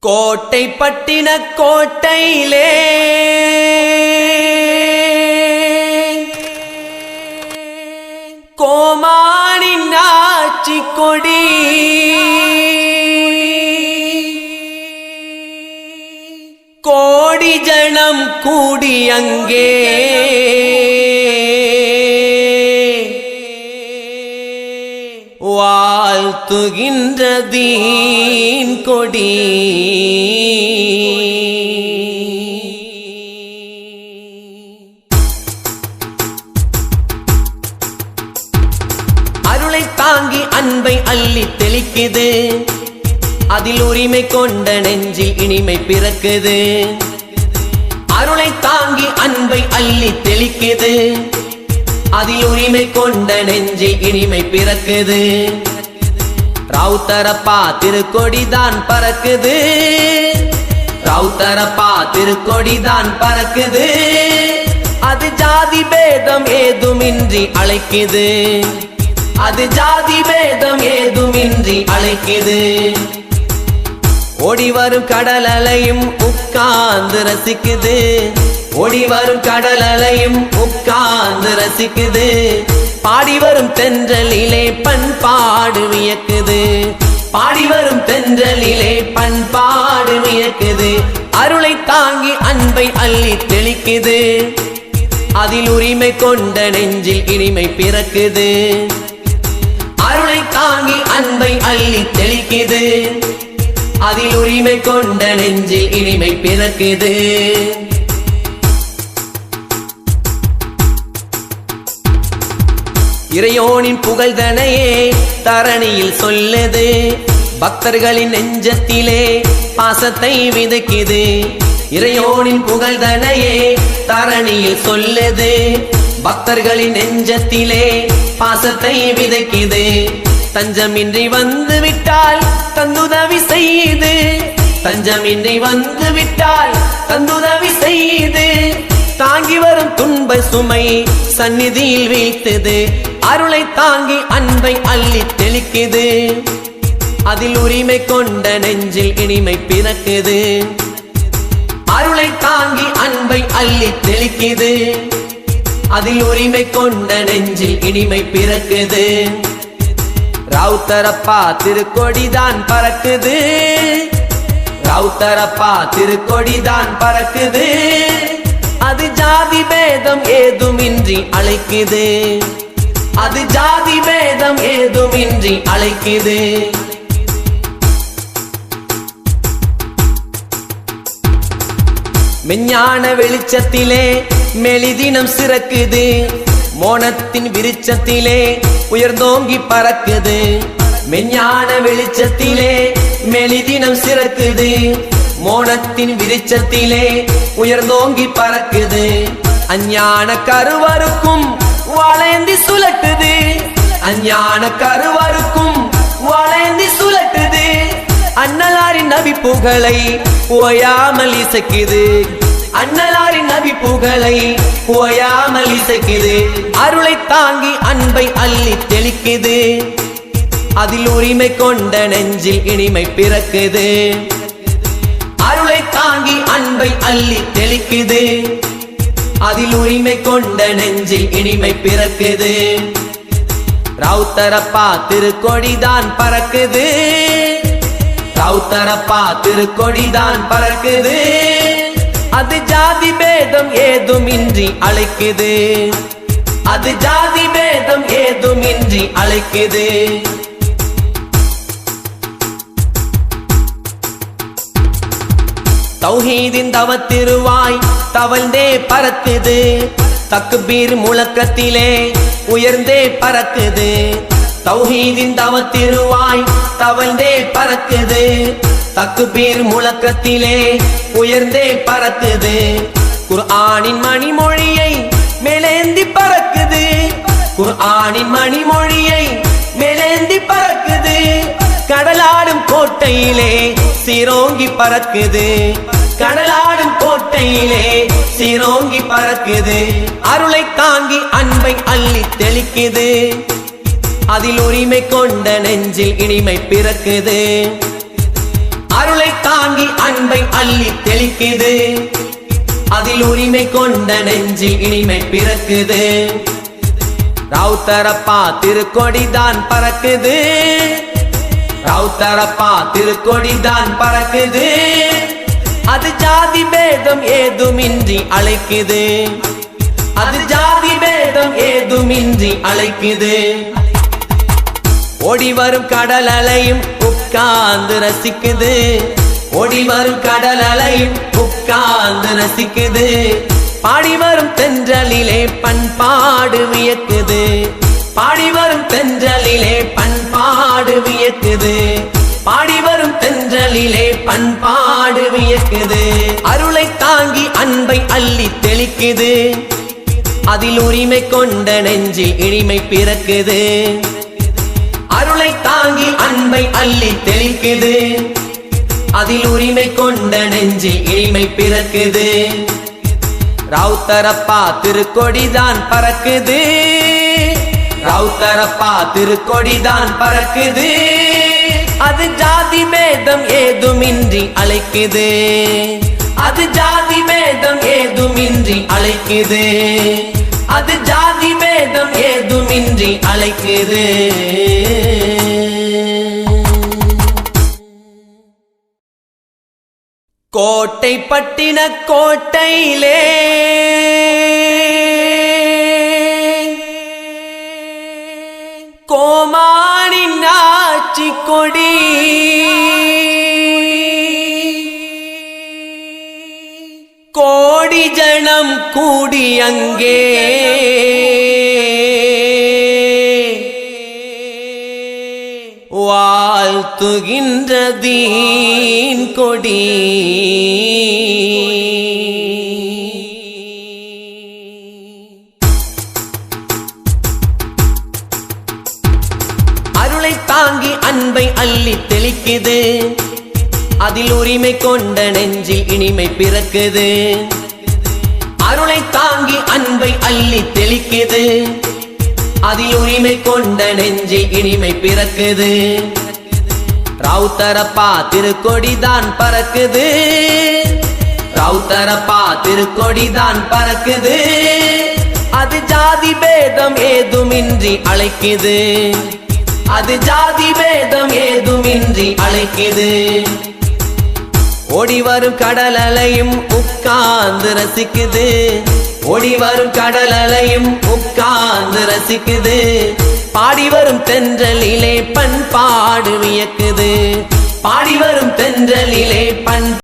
கோட்டை பட்டின கோட்டையிலே. கோமானின் ஆட்சி கொடி. கோடி ஜனம் கூடி அங்கே. வாழ்த்துகின்றதீன் கொடி. அருளை தாங்கி அன்பை அள்ளி தெளிக்குது. அதில் உரிமை கொண்ட நெஞ்சில் இனிமை பிறக்குது. அருளை தாங்கி அன்பை அள்ளி தெளிக்குது. அதில் உரிமை கொண்ட நெஞ்சில் இனிமை பிறக்குது. ரவுத்தரப்பா திருக்கொடிதான் பறக்குது. ரவுத்தரப்பா திருக்கொடிதான் பறக்குது. அது ஜாதி பேதம் ஏதுமின்றி அழைக்குது. அது ஜாதி பேதம் ஏதுமின்றி அழைக்குது. ஓடி வரும் கடல் அலையும் உட்கார்ந்து ரசிக்குது. ஓடி வரும் கடல் அலையும் உட்கார்ந்து ரசிக்குது. பாடி வரும் தென்றலிலே பண்பாடு வியக்குது. பாடி வரும் தென்றலிலே பண்பாடு வியக்குது. அருளை தாங்கி அன்பை அள்ளி தெளிக்குது. அதில் உரிமை கொண்ட நெஞ்சில் இனிமை பிறக்குது. அருளை தாங்கி அன்பை அள்ளி தெளிக்குது. அதில் உரிமை கொண்ட நெஞ்சில் இனிமை பிறக்குது. இறையோனின் புகழ்தனையே தரணியில் சொல்லுது. பக்தர்களின் நெஞ்சத்திலே பாசத்தை விதைக்குது. இறையோனின் புகழ்தனையே தரணியில் சொல்லுது. பக்தர்களின் நெஞ்சத்திலே பாசத்தை விதைக்குது. தஞ்சமின்றி வந்து விட்டால் தந்துதவி செய்து. தஞ்சமின்றி வந்து விட்டால் தந்துதவி செய்து. தாங்கி வரும் துன்ப சுமை சந்நிதியில் வீழ்த்தது. அருளை தாங்கி அன்பை அள்ளி தெளிக்குது. அதில் உரிமை கொண்ட நெஞ்சில் இனிமை பிறக்குது. அருளை தாங்கி அன்பை அள்ளி தெளிக்குது. அதில் உரிமை கொண்ட நெஞ்சில் இனிமை பிறக்குது. ரவுத்தரப்பா திருக்கொடிதான் பறக்குது. ரவுத்தரப்பா திருக்கொடிதான் பறக்குது. அது ஜாதி பேதம் ஏதுமின்றி அழைக்குது. அது ஜாதி பேதம் ஏதுமின்றி அழைக்குது. விஞ்ஞான வெளிச்சத்திலே மெலிதினம் சிறக்குது. மோனத்தின் விருச்சத்திலே உயர்ந்தோங்கி பறக்குது. மெஞ்ஞான வெளிச்சத்திலே மெலிதினம் சிறக்குது. மோனத்தின் விருச்சத்திலே உயர்ந்தோங்கி பறக்குது. அஞ்ஞான கருவருக்கும் வளைந்தி சுழட்டுது. அஞ்ஞான கருவருக்கும் வளைந்தி சுழட்டுது. அன்னலாரின் நபி புகழை ஓயாமல் இசைக்குது. அன்னலாரின் நபி புகழை ஓயாமல் இசைக்குது. அருளை தாங்கி அன்பை அள்ளி தெளிக்குது. அதில் உரிமை கொண்ட நெஞ்சில் இனிமை பிறக்குது. அருளை தாங்கி அன்பை அள்ளி தெளிக்குது. அதில் உரிமை கொண்ட நெஞ்சில் இனிமை பிறக்குது. ரவுத்தரப்பா திருக்கொடிதான் பறக்குது. ரவுத்தரப்பா திருக்கொடிதான் பறக்குது. அது ஜாதி பேதம் ஏதுமின்றி அழைக்குது. அது ஜாதி பேதம் ஏதுமின்றி அழைக்குது. தௌஹீதின் தவத்திருவாய் தவழ்ந்தே பறக்குது தக்குபீர் முழக்கத்திலே உயர்ந்தே பறக்குது தௌஹீதின் தவத்திருவாய் தவழ்ந்தே பறக்குது தக்குபீர் முழக்கத்திலே உயர்ந்தே பறக்குது குர்ஆனின் மணிமொழியை மேலேந்தி பறக்குது. குர்ஆனின் மணிமொழியை மேலேந்தி பறக்குது. கடலாடும் கோட்டையிலே சீரோங்கி பறக்குது. கடலாடும் கோட்டையிலே சீரோங்கி பறக்குது. அருளை தாங்கி அன்பை அள்ளி தெளிக்குது. அதில் உரிமை கொண்ட நெஞ்சில் இனிமை பிறக்குது. அருளை தாங்கி அன்பை அள்ளி தெளிக்குது. அதில் உரிமை கொண்ட நெஞ்சில் இனிமை பிறக்குது. ரவுத்தரப்பா திருக்கொடிதான் பறக்குது. தரப்பா? திருக்கொடி தான் பறக்குது. அது ஜாதி பேதம் ஏதுமின்றி அழைக்குது. அது ஜாதி பேதம் ஏதுமின்றி அழைக்குது. ஓடி வரும் கடல் அலையும் உட்கார்ந்து ரசிக்குது. ஓடி வரும் கடல் அலையும் உட்கார்ந்து ரசிக்குது. பாடி வரும் தென்றலிலே பண்பாடு வியக்குது. பாடி வரும் தென்றலிலே பண்பாடு வியக்குது. பாடி வரும் தென்றலிலே பண்பாடு வியக்குது. அருளை தாங்கி அன்பை அள்ளி தெளிக்குது. அதில் உரிமை கொண்ட நெஞ்சில் இனிமை பிறக்குது. அருளை தாங்கி அன்பை அள்ளி தெளிக்குது. அதில் உரிமை கொண்ட நெஞ்சில் இனிமை பிறக்குது. ரவுத்தரப்பா திருக்கொடிதான் பறக்குது. ரவுத்தரப்பா திருக்கொடிதான் பறக்குது. அது ஜாதி பேதம் ஏதுமின்றி அழைக்குது. அது ஜாதி பேதம் ஏதுமின்றி அழைக்குது. அது ஜாதி பேதம் ஏதுமின்றி அழைக்குது. கோட்டை பட்டின கோட்டையிலே ஆட்சி கொடி. கோடி ஜனம் கூடி அங்கே. வாழ்த்துகின்றதீன் கொடி. உரிமை கொண்ட நெஞ்சில் இனிமை பிறக்குது. அருளை தாங்கி அன்பை அள்ளி தெளிக்குது. அதில் உரிமை கொண்ட நெஞ்சில் இனிமை பிறக்குது. ரவுத்தரப்பா திருக்கொடிதான் பறக்குது. ரவுத்தரப்பா திருக்கொடிதான் பறக்குது. அது ஜாதி பேதம் ஏதுமின்றி அழைக்குது. அது ஜாதி பேதம் ஏதுமின்றி அழைக்குது. ஓடி வரும் கடல் அலையும் உட்கார்ந்து ரசிக்குது. ஓடி வரும் கடல் அலையும் உட்கார்ந்து ரசிக்குது. பாடி வரும் தென்றலிலே பண்பாடு வியக்குது. பாடி வரும் தென்றலிலே பண்